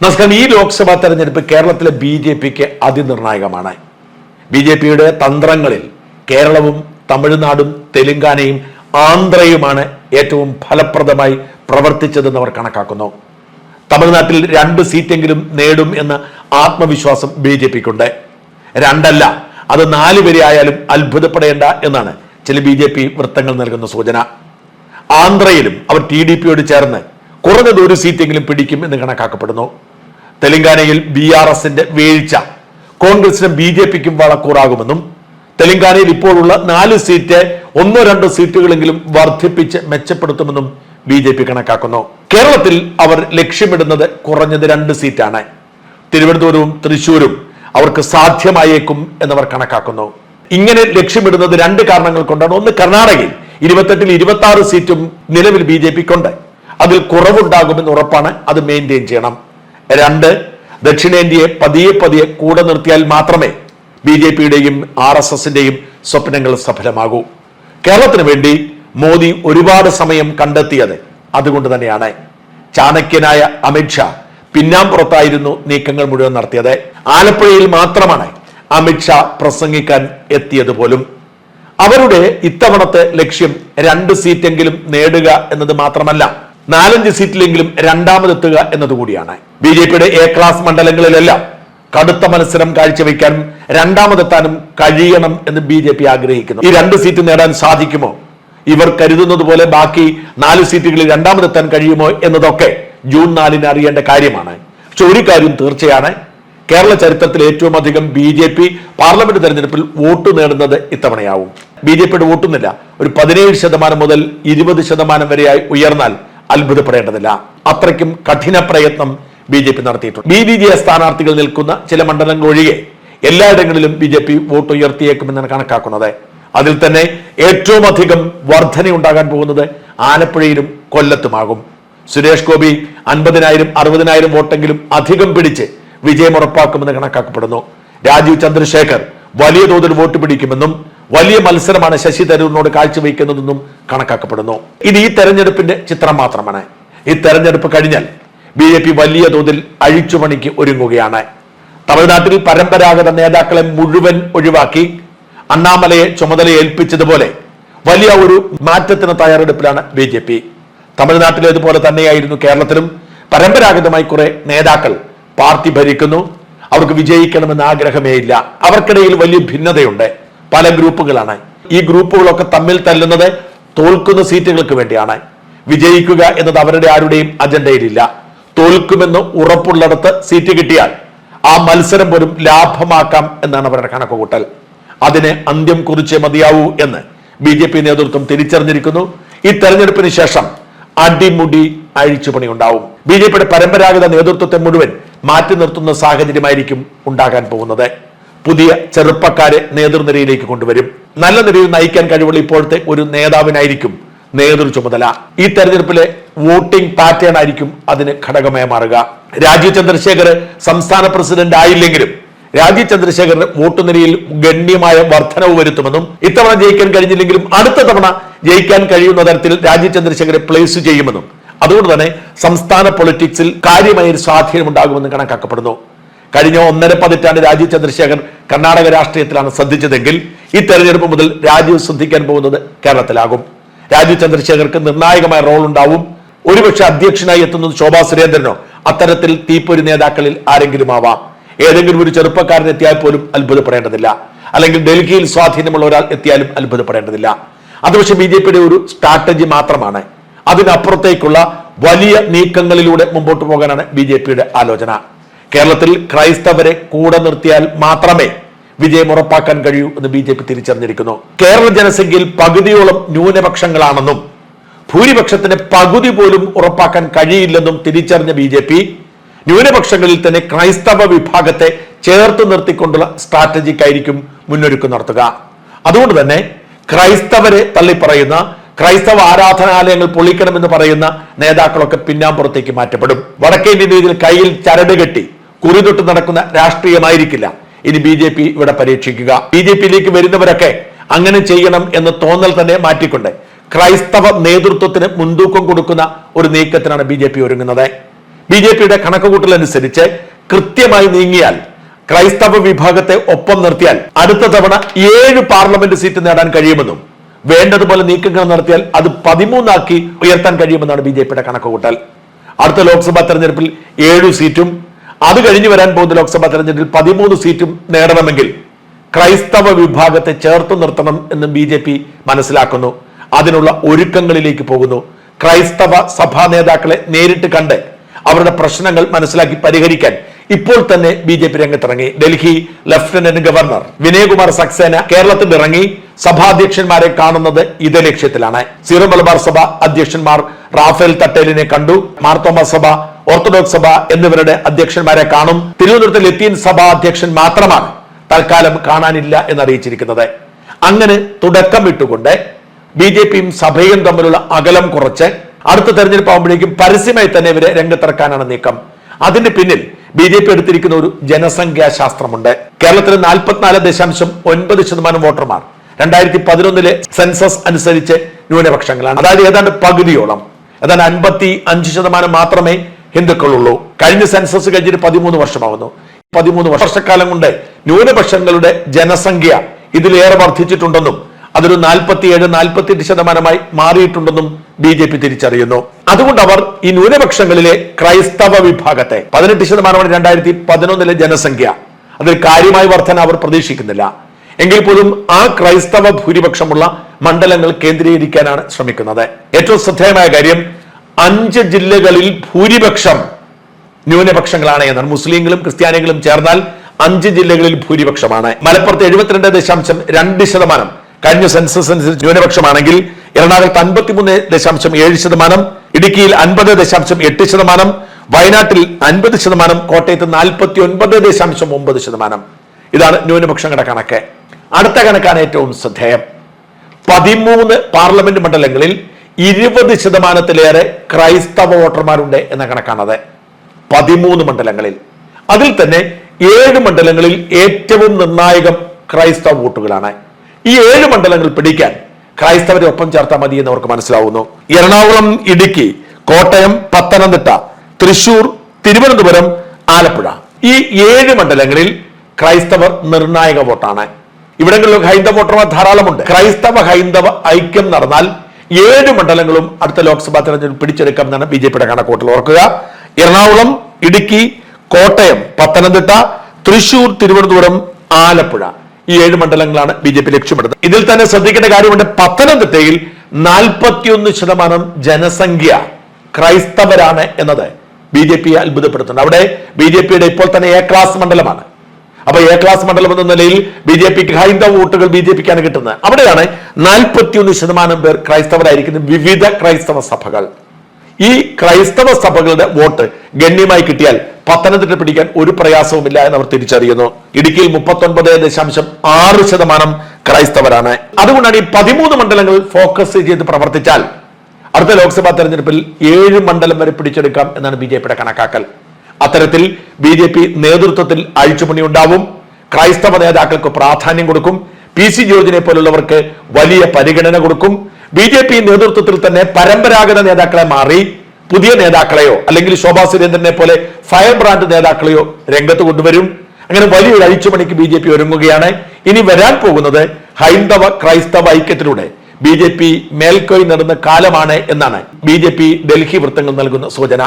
നമസ്കാരം. ഈ ലോക്സഭാ തെരഞ്ഞെടുപ്പ് കേരളത്തിലെ ബി ജെ പിക്ക് അതിനിർണായകമാണ്. ബി ജെ പിയുടെ തന്ത്രങ്ങളിൽ കേരളവും തമിഴ്നാടും തെലുങ്കാനയും ആന്ധ്രയുമാണ് ഏറ്റവും ഫലപ്രദമായി പ്രവർത്തിച്ചതെന്ന് അവർ കണക്കാക്കുന്നു. തമിഴ്നാട്ടിൽ രണ്ട് സീറ്റെങ്കിലും നേടും എന്ന ആത്മവിശ്വാസം ബി ജെ പിക്കുണ്ട്. രണ്ടല്ല അത് നാല് വരെ ആയാലും അത്ഭുതപ്പെടേണ്ട എന്നാണ് ചില ബി ജെ പി വൃത്തങ്ങൾ നൽകുന്ന സൂചന. ആന്ധ്രയിലും അവർ ടി ഡി പിയോട് ചേർന്ന് കുറഞ്ഞത് ഒരു സീറ്റെങ്കിലും പിടിക്കും എന്ന് കണക്കാക്കപ്പെടുന്നു. തെലങ്കാനയിൽ ബി ആർ എസിന്റെ വീഴ്ച. കോൺഗ്രസിനും ബി ജെ പിക്കും വളക്കൂറാകുമെന്നും തെലങ്കാനയിൽ ഇപ്പോഴുള്ള നാല് സീറ്റ് ഒന്നോ രണ്ടോ സീറ്റുകളെങ്കിലും വർദ്ധിപ്പിച്ച് മെച്ചപ്പെടുത്തുമെന്നും ബി ജെ പി കണക്കാക്കുന്നു. കേരളത്തിൽ അവർ ലക്ഷ്യമിടുന്നത് കുറഞ്ഞത് രണ്ട് സീറ്റാണ്. തിരുവനന്തപുരവും തൃശൂരും അവർക്ക് സാധ്യമായേക്കും എന്നവർ കണക്കാക്കുന്നു. ഇങ്ങനെ ലക്ഷ്യമിടുന്നത് രണ്ട് കാരണങ്ങൾ കൊണ്ടാണ്. ഒന്ന് കർണാടകയിൽ ഇരുപത്തെട്ടിൽ ഇരുപത്തി ആറ് സീറ്റും നിലവിൽ ബി ജെ പിക്കുണ്ട്. അതിൽ കുറവുണ്ടാകുമെന്ന് ഉറപ്പാണ്. അത് മെയിന്റെയിൻ ചെയ്യണം. രണ്ട് ദക്ഷിണേന്ത്യയെ പതിയെ പതിയെ കൂടെ നിർത്തിയാൽ മാത്രമേ ബി ജെ പിയുടെയും ആർ എസ് എസിന്റെയും സ്വപ്നങ്ങൾ സഫലമാകൂ. കേരളത്തിന് വേണ്ടി മോദി ഒരുപാട് സമയം കണ്ടെത്തിയത് അതുകൊണ്ട് തന്നെയാണ്. ചാണക്യനായ അമിത്ഷാ പിന്നാമ്പുറത്തായിരുന്നു നീക്കങ്ങൾ മുഴുവൻ നടത്തിയത്. ആലപ്പുഴയിൽ മാത്രമാണ് അമിത്ഷാ പ്രസംഗിക്കാൻ എത്തിയത് പോലും. അവരുടെ ഇത്തവണത്തെ ലക്ഷ്യം രണ്ട് സീറ്റെങ്കിലും നേടുക എന്നത് മാത്രമല്ല നാലഞ്ച് സീറ്റിലെങ്കിലും രണ്ടാമതെത്തുക എന്നതുകൂടിയാണ്. ബി ജെ പിയുടെ എ ക്ലാസ് മണ്ഡലങ്ങളിലെല്ലാം കടുത്ത മത്സരം കാഴ്ചവെക്കാനും രണ്ടാമതെത്താനും കഴിയണം എന്ന് ബി ജെ പി ആഗ്രഹിക്കുന്നു. ഈ രണ്ട് സീറ്റ് നേടാൻ സാധിക്കുമോ? ഇവർ കരുതുന്നത് പോലെ ബാക്കി നാല് സീറ്റുകളിൽ രണ്ടാമതെത്താൻ കഴിയുമോ എന്നതൊക്കെ ജൂൺ നാലിന് അറിയേണ്ട കാര്യമാണ്. പക്ഷെ ഒരു കാര്യം തീർച്ചയാണ്. കേരള ചരിത്രത്തിൽ ഏറ്റവും അധികം ബി ജെ പി പാർലമെന്റ് തെരഞ്ഞെടുപ്പിൽ വോട്ട് നേടുന്നത് ഇത്തവണയാവും. ബി ജെ പിയുടെ വോട്ടൊന്നില്ല ഒരു പതിനേഴ് ശതമാനം മുതൽ ഇരുപത് ശതമാനം വരെയായി ഉയർന്നാൽ അത്ഭുതപ്പെടേണ്ടതില്ല. അത്രയ്ക്കും കഠിന പ്രയത്നം ബി ജെ പി നടത്തിയിട്ടുണ്ട്. ബി ഡി ജെ സ്ഥാനാർത്ഥികൾ നിൽക്കുന്ന ചില മണ്ഡലങ്ങൾ ഒഴികെ എല്ലായിടങ്ങളിലും ബി ജെ പി വോട്ട് ഉയർത്തിയേക്കുമെന്നാണ് കണക്കാക്കുന്നത്. അതിൽ തന്നെ ഏറ്റവും അധികം വർധനയുണ്ടാകാൻ പോകുന്നത് ആലപ്പുഴയിലും കൊല്ലത്തുമാകും. സുരേഷ് ഗോപി അൻപതിനായിരം അറുപതിനായിരം വോട്ടെങ്കിലും അധികം പിടിച്ച് വിജയം ഉറപ്പാക്കുമെന്ന് കണക്കാക്കപ്പെടുന്നു. രാജീവ് ചന്ദ്രശേഖർ വലിയ തോതിൽ വോട്ട് പിടിക്കുമെന്നും വലിയ മത്സരമാണ് ശശി തരൂരിനോട് കാഴ്ചവെക്കുന്നതെന്നും കണക്കാക്കപ്പെടുന്നു. ഇത് ഈ തെരഞ്ഞെടുപ്പിന്റെ ചിത്രം മാത്രമാണ്. ഈ തെരഞ്ഞെടുപ്പ് കഴിഞ്ഞാൽ ബി ജെ പി വലിയ തോതിൽ അഴിച്ചുപണിക്ക് ഒരുങ്ങുകയാണ്. തമിഴ്നാട്ടിൽ പരമ്പരാഗത നേതാക്കളെ മുഴുവൻ ഒഴിവാക്കി അണ്ണാമലയെ ചുമതല ഏൽപ്പിച്ചതുപോലെ വലിയ ഒരു മാറ്റത്തിന് തയ്യാറെടുപ്പിലാണ് ബി ജെ പി. തമിഴ്നാട്ടിലേതുപോലെ തന്നെയായിരുന്നു കേരളത്തിലും. പരമ്പരാഗതമായി കുറെ നേതാക്കൾ പാർട്ടി ഭരിക്കുന്നു. അവർക്ക് വിജയിക്കണമെന്ന് ആഗ്രഹമേ ഇല്ല അവർക്കിടയിൽ വലിയ ഭിന്നതയുണ്ട്. പല ഗ്രൂപ്പുകളാണ്. ഈ ഗ്രൂപ്പുകളൊക്കെ തമ്മിൽ തല്ലുന്നത് തോൽക്കുന്ന സീറ്റുകൾക്ക് വേണ്ടിയാണ്. വിജയിക്കുക എന്നത് അവരുടെ ആരുടെയും അജണ്ടയിലില്ല. തോൽക്കുമെന്ന് ഉറപ്പുള്ളിടത്ത് സീറ്റ് കിട്ടിയാൽ ആ മത്സരം പോലും ലാഭമാക്കാം എന്നാണ് അവരുടെ കണക്കുകൂട്ടൽ. അതിന് അന്ത്യം കുറിച്ചേ മതിയാവൂ എന്ന് ബി ജെ പി നേതൃത്വം തിരിച്ചറിഞ്ഞിരിക്കുന്നു. ഈ തെരഞ്ഞെടുപ്പിന് ശേഷം അടിമുടി അഴിച്ചുപണി ഉണ്ടാവും ബി ജെ പിയുടെ പരമ്പരാഗത നേതൃത്വത്തെ മുഴുവൻ മാറ്റി നിർത്തുന്ന സാഹചര്യമായിരിക്കും ഉണ്ടാകാൻ പോകുന്നത്. പുതിയ ചെറുപ്പക്കാരെ നേതൃനിരയിലേക്ക് കൊണ്ടുവരും. നല്ല നിരയിൽ നയിക്കാൻ കഴിവുള്ള ഇപ്പോഴത്തെ ഒരു നേതാവിനായിരിക്കും നേതൃ ചുമതല. ഈ തെരഞ്ഞെടുപ്പിലെ വോട്ടിംഗ് പാറ്റേൺ ആയിരിക്കും അതിന് ഘടകമായി മാറുക. രാജീവ് ചന്ദ്രശേഖർ സംസ്ഥാന പ്രസിഡന്റ് ആയില്ലെങ്കിലും രാജീവ് ചന്ദ്രശേഖറിന് വോട്ട് ഗണ്യമായ വർധനവ് വരുത്തുമെന്നും ഇത്തവണ ജയിക്കാൻ കഴിഞ്ഞില്ലെങ്കിലും അടുത്ത തവണ ജയിക്കാൻ കഴിയുന്ന തരത്തിൽ രാജീവ് ചന്ദ്രശേഖരെ പ്ലേസ് ചെയ്യുമെന്നും അതുകൊണ്ട് തന്നെ സംസ്ഥാന പൊളിറ്റിക്സിൽ കാര്യമായ ഒരു സ്വാധീനമുണ്ടാകുമെന്ന് കണക്കാക്കപ്പെടുന്നു. കഴിഞ്ഞ ഒന്നര പതിറ്റാണ്ട് രാജീവ് ചന്ദ്രശേഖർ കർണാടക രാഷ്ട്രീയത്തിലാണ് ശ്രദ്ധിച്ചതെങ്കിൽ ഈ തെരഞ്ഞെടുപ്പ് മുതൽ രാജീവ് ശ്രദ്ധിക്കാൻ പോകുന്നത് കേരളത്തിലാകും. രാജീവ് ചന്ദ്രശേഖർക്ക് നിർണായകമായ റോൾ ഉണ്ടാവും. ഒരുപക്ഷെ അധ്യക്ഷനായി എത്തുന്നത് ശോഭാ സുരേന്ദ്രനോ അത്തരത്തിൽ തീപ്പൊരി നേതാക്കളിൽ ആരെങ്കിലും ആവാം. ഏതെങ്കിലും ഒരു ചെറുപ്പക്കാരൻ എത്തിയാൽ പോലും അത്ഭുതപ്പെടേണ്ടതില്ല. അല്ലെങ്കിൽ ഡൽഹിയിൽ സ്വാധീനമുള്ള ഒരാൾ എത്തിയാലും അത്ഭുതപ്പെടേണ്ടതില്ല. അത് പക്ഷെ ബി ജെ പിയുടെ ഒരു സ്ട്രാറ്റജി മാത്രമാണ്. അതിനപ്പുറത്തേക്കുള്ള വലിയ നീക്കങ്ങളിലൂടെ മുമ്പോട്ട് പോകാനാണ് ബി ജെ പിയുടെ ആലോചന. കേരളത്തിൽ ക്രൈസ്തവരെ കൂടെ നിർത്തിയാൽ മാത്രമേ വിജയം ഉറപ്പാക്കാൻ കഴിയൂ എന്ന് ബി ജെ പി തിരിച്ചറിഞ്ഞിരിക്കുന്നു. കേരള ജനസംഖ്യയിൽ പകുതിയോളം ന്യൂനപക്ഷങ്ങളാണെന്നും ഭൂരിപക്ഷത്തിന് പകുതി പോലും ഉറപ്പാക്കാൻ കഴിയില്ലെന്നും തിരിച്ചറിഞ്ഞ ബി ജെ പി ന്യൂനപക്ഷങ്ങളിൽ തന്നെ ക്രൈസ്തവ വിഭാഗത്തെ ചേർത്ത് നിർത്തിക്കൊണ്ടുള്ള സ്ട്രാറ്റജിക്കായിരിക്കും മുന്നൊരുക്കം നടത്തുക. അതുകൊണ്ട് തന്നെ ക്രൈസ്തവരെ തള്ളിപ്പറയുന്ന ക്രൈസ്തവ ആരാധനാലയങ്ങൾ പൊളിക്കണമെന്ന് പറയുന്ന നേതാക്കളൊക്കെ പിന്നാമ്പുറത്തേക്ക് മാറ്റപ്പെടും. വടക്കേ ഇന്ത്യൻ രീതിയിൽ കയ്യിൽ ചരട് കെട്ടി കുറിതൊട്ട് നടക്കുന്ന രാഷ്ട്രീയമായിരിക്കില്ല. ഇനി ബി ജെ പി ഇവിടെ പരീക്ഷിക്കുക. ബി ജെ പിയിലേക്ക് വരുന്നവരൊക്കെ അങ്ങനെ ചെയ്യണം എന്ന് തോന്നൽ തന്നെ മാറ്റിക്കൊണ്ട് ക്രൈസ്തവ നേതൃത്വത്തിന് മുൻതൂക്കം കൊടുക്കുന്ന ഒരു നീക്കത്തിനാണ് ബി ജെ പി ഒരുങ്ങുന്നത്. ബി ജെ പിയുടെ കണക്കുകൂട്ടലനുസരിച്ച് കൃത്യമായി നീങ്ങിയാൽ ക്രൈസ്തവ വിഭാഗത്തെ ഒപ്പം നിർത്തിയാൽ അടുത്ത തവണ ഏഴ് പാർലമെന്റ് സീറ്റ് നേടാൻ കഴിയുമെന്നും വേണ്ടതുപോലെ നീക്കങ്ങൾ നടത്തിയാൽ അത് പതിമൂന്നാക്കി ഉയർത്താൻ കഴിയുമെന്നാണ് ബി ജെ പിയുടെ കണക്കുകൂട്ടൽ. അടുത്ത ലോക്സഭാ തെരഞ്ഞെടുപ്പിൽ ഏഴു സീറ്റും അത് കഴിഞ്ഞു വരാൻ പോകുന്ന ലോക്സഭാ തെരഞ്ഞെടുപ്പിൽ പതിമൂന്ന് സീറ്റും നേടണമെങ്കിൽ ക്രൈസ്തവ വിഭാഗത്തെ ചേർത്ത് നിർത്തണം എന്ന് ബി ജെ പി മനസ്സിലാക്കുന്നു. അതിനുള്ള ഒരുക്കങ്ങളിലേക്ക് പോകുന്നു. ക്രൈസ്തവ സഭാ നേതാക്കളെ നേരിട്ട് കണ്ട് അവരുടെ പ്രശ്നങ്ങൾ മനസ്സിലാക്കി പരിഹരിക്കാൻ ഇപ്പോൾ തന്നെ ബി ജെ പി രംഗത്തിറങ്ങി. ഡൽഹി ലഫ്റ്റനന്റ് ഗവർണർ വിനയകുമാർ സക്സേന കേരളത്തിൽ ഇറങ്ങി. സഭാധ്യക്ഷന്മാരെ കാണുന്നത് ഇതേ ലക്ഷ്യത്തിലാണ്. സീറോ മലബാർ സഭ അധ്യക്ഷന്മാർ റാഫേൽ തട്ടേലിനെ കണ്ടു. മാർത്തോമ സഭ ഓർത്തഡോക്സ് സഭ എന്നിവരുടെ അധ്യക്ഷന്മാരെ കാണും. തിരുവനന്തപുരത്ത് ലത്തീൻ സഭാ അധ്യക്ഷൻ മാത്രമാണ് തൽക്കാലം കാണാനില്ല എന്നറിയിച്ചിരിക്കുന്നത്. അങ്ങനെ തുടക്കം ഇട്ടുകൊണ്ട് ബി ജെ പിയും സഭയും തമ്മിലുള്ള അകലം കുറച്ച് അടുത്ത തെരഞ്ഞെടുപ്പ് ആകുമ്പോഴേക്കും പരസ്യമായി തന്നെ ഇവരെ രംഗത്തിറക്കാനാണ് നീക്കം. അതിന്റെ പിന്നിൽ ബി ജെ പി എടുത്തിരിക്കുന്ന ഒരു ജനസംഖ്യാ ശാസ്ത്രമുണ്ട് കേരളത്തിൽ നാൽപ്പത്തിനാല് ദശാംശം ഒൻപത് ശതമാനം വോട്ടർമാർ രണ്ടായിരത്തി പതിനൊന്നിലെ സെൻസസ് അനുസരിച്ച് ന്യൂനപക്ഷങ്ങളാണ്. അതായത് ഏതാണ്ട് പകുതിയോളം. ഏതാണ്ട് അൻപത്തി അഞ്ച് ശതമാനം മാത്രമേ ഹിന്ദുക്കളുള്ളൂ. കഴിഞ്ഞ സെൻസസ് കഴിഞ്ഞിട്ട് പതിമൂന്ന് വർഷമാകുന്നു പതിമൂന്ന് വർഷക്കാലം കൊണ്ട് ന്യൂനപക്ഷങ്ങളുടെ ജനസംഖ്യ ഇതിലേറെ വർദ്ധിച്ചിട്ടുണ്ടെന്നും അതൊരു നാൽപ്പത്തിയേഴ് നാൽപ്പത്തിയെട്ട് ശതമാനമായി മാറിയിട്ടുണ്ടെന്നും ബി ജെ പി തിരിച്ചറിയുന്നു. അതുകൊണ്ട് അവർ ഈ ന്യൂനപക്ഷങ്ങളിലെ ക്രൈസ്തവ വിഭാഗത്തെ പതിനെട്ട് ശതമാനമാണ് രണ്ടായിരത്തി പതിനൊന്നിലെ ജനസംഖ്യ. അതിൽ കാര്യമായ വർധന അവർ പ്രതീക്ഷിക്കുന്നില്ല. എങ്കിൽ പോലും ആ ക്രൈസ്തവ ഭൂരിപക്ഷമുള്ള മണ്ഡലങ്ങൾ കേന്ദ്രീകരിക്കാനാണ് ശ്രമിക്കുന്നത്. ഏറ്റവും ശ്രദ്ധേയമായ കാര്യം അഞ്ച് ജില്ലകളിൽ ഭൂരിപക്ഷം ന്യൂനപക്ഷങ്ങളാണ് എന്നാണ്. മുസ്ലിങ്ങളും ക്രിസ്ത്യാനികളും ചേർന്നാൽ അഞ്ച് ജില്ലകളിൽ ഭൂരിപക്ഷമാണ്. മലപ്പുറത്ത് എഴുപത്തിരണ്ട് ദശാംശം രണ്ട് ശതമാനം. കഴിഞ്ഞ സെൻസസ് അനുസരിച്ച് ന്യൂനപക്ഷമാണെങ്കിൽ എറണാകുളത്ത് അൻപത്തിമൂന്ന് ദശാംശം ഏഴ് ശതമാനം ഇടുക്കിയിൽ അൻപത് ദശാംശം എട്ട് ശതമാനം വയനാട്ടിൽ അൻപത് ശതമാനം കോട്ടയത്ത് നാൽപ്പത്തി ഒൻപത് ദശാംശം ഒമ്പത് ശതമാനം. ഇതാണ് ന്യൂനപക്ഷങ്ങളുടെ കണക്ക്. അടുത്ത കണക്കാണ് ഏറ്റവും ശ്രദ്ധേയം. പതിമൂന്ന് പാർലമെന്റ് മണ്ഡലങ്ങളിൽ ഇരുപത് ശതമാനത്തിലേറെ ക്രൈസ്തവ വോട്ടർമാരുണ്ട് എന്ന കണക്കാണത്. പതിമൂന്ന് മണ്ഡലങ്ങളിൽ. അതിൽ തന്നെ ഏഴ് മണ്ഡലങ്ങളിൽ ഏറ്റവും നിർണായകം ക്രൈസ്തവ വോട്ടുകളാണ്. ഈ ഏഴ് മണ്ഡലങ്ങൾ പിടിക്കാൻ ക്രൈസ്തവരെ ഒപ്പം ചേർത്താൽ മതി എന്ന് അവർക്ക് മനസ്സിലാവുന്നു. എറണാകുളം ഇടുക്കി കോട്ടയം പത്തനംതിട്ട തൃശൂർ തിരുവനന്തപുരം ആലപ്പുഴ. ഈ ഏഴ് മണ്ഡലങ്ങളിൽ ക്രൈസ്തവർ നിർണായക വോട്ടാണ്. ഇവിടങ്ങളിൽ ഹൈന്ദവ വോട്ടർമാർ ധാരാളമുണ്ട്. ക്രൈസ്തവ ഹൈന്ദവ ഐക്യം നടന്നാൽ ഏഴ് മണ്ഡലങ്ങളും അടുത്ത ലോക്സഭാ തെരഞ്ഞെടുപ്പ് പിടിച്ചെടുക്കാം എന്നാണ് ബി ജെ പിയുടെ കണക്കൂട്ടൽ ഓർക്കുക എറണാകുളം ഇടുക്കി കോട്ടയം പത്തനംതിട്ട തൃശൂർ തിരുവനന്തപുരം ആലപ്പുഴ ഈ ഏഴ് മണ്ഡലങ്ങളാണ് ബി ജെ പി ലക്ഷ്യമിടുന്നത്. ഇതിൽ തന്നെ ശ്രദ്ധിക്കേണ്ട കാര്യമുണ്ട് പത്തനംതിട്ടയിൽ നാൽപ്പത്തിയൊന്ന് ശതമാനം ജനസംഖ്യ ക്രൈസ്തവരാണ് എന്നത് ബി ജെ പി അത്ഭുതപ്പെടുത്തുന്നുണ്ട്. അവിടെ ബി ജെ പിയുടെ ഇപ്പോൾ തന്നെ എ ക്ലാസ് മണ്ഡലമാണ്. അപ്പൊ എ ക്ലാസ് മണ്ഡലം എന്ന നിലയിൽ ബി ജെ പിക്ക് ഹൈന്ദവ വോട്ടുകൾ ബി ജെ പിക്കാണ് കിട്ടുന്നത്. അവിടെയാണ് നാൽപ്പത്തിയൊന്ന് ശതമാനം പേർ ക്രൈസ്തവരായിരിക്കുന്ന വിവിധ ക്രൈസ്തവ സഭകൾ. ഈ ക്രൈസ്തവ സഭകളുടെ വോട്ട് ഗണ്യമായി കിട്ടിയാൽ പത്തനംതിട്ട പിടിക്കാൻ ഒരു പ്രയാസവുമില്ല എന്ന് അവർ തിരിച്ചറിയുന്നു. ഇടുക്കിയിൽ മുപ്പത്തൊൻപത് ദശാംശം ആറ് ശതമാനം ക്രൈസ്തവരാണ്. അതുകൊണ്ടാണ് ഈ പതിമൂന്ന് മണ്ഡലങ്ങൾ ഫോക്കസ് ചെയ്ത് പ്രവർത്തിച്ചാൽ അടുത്ത ലോക്സഭാ തെരഞ്ഞെടുപ്പിൽ ഏഴ് മണ്ഡലം വരെ പിടിച്ചെടുക്കാം എന്നാണ് ബി കണക്കാക്കൽ. അത്തരത്തിൽ ബി ജെ പി നേതൃത്വത്തിൽ അഴിച്ചുപണി ഉണ്ടാവും ക്രൈസ്തവ നേതാക്കൾക്ക് പ്രാധാന്യം കൊടുക്കും. പി സി ജോർജിനെ പോലുള്ളവർക്ക് വലിയ പരിഗണന കൊടുക്കും. ബി ജെ പി നേതൃത്വത്തിൽ തന്നെ പരമ്പരാഗത നേതാക്കളെ മാറി. പുതിയ നേതാക്കളെയോ അല്ലെങ്കിൽ ശോഭാ സുരേന്ദ്രനെ പോലെ ഫയർ ബ്രാൻഡ് നേതാക്കളെയോ രംഗത്ത് കൊണ്ടുവരും. അങ്ങനെ വലിയൊരു അഴിച്ചുപണിക്ക് ബി ജെ പി ഒരുങ്ങുകയാണ്. ഇനി വരാൻ പോകുന്നത് ഹൈന്ദവ ക്രൈസ്തവ ഐക്യത്തിലൂടെ. ബി ജെ പി മേൽക്കോയ് നടന്ന കാലമാണ് എന്നാണ് ബി ജെ പി ഡൽഹി വൃത്തങ്ങൾ നൽകുന്ന സൂചന.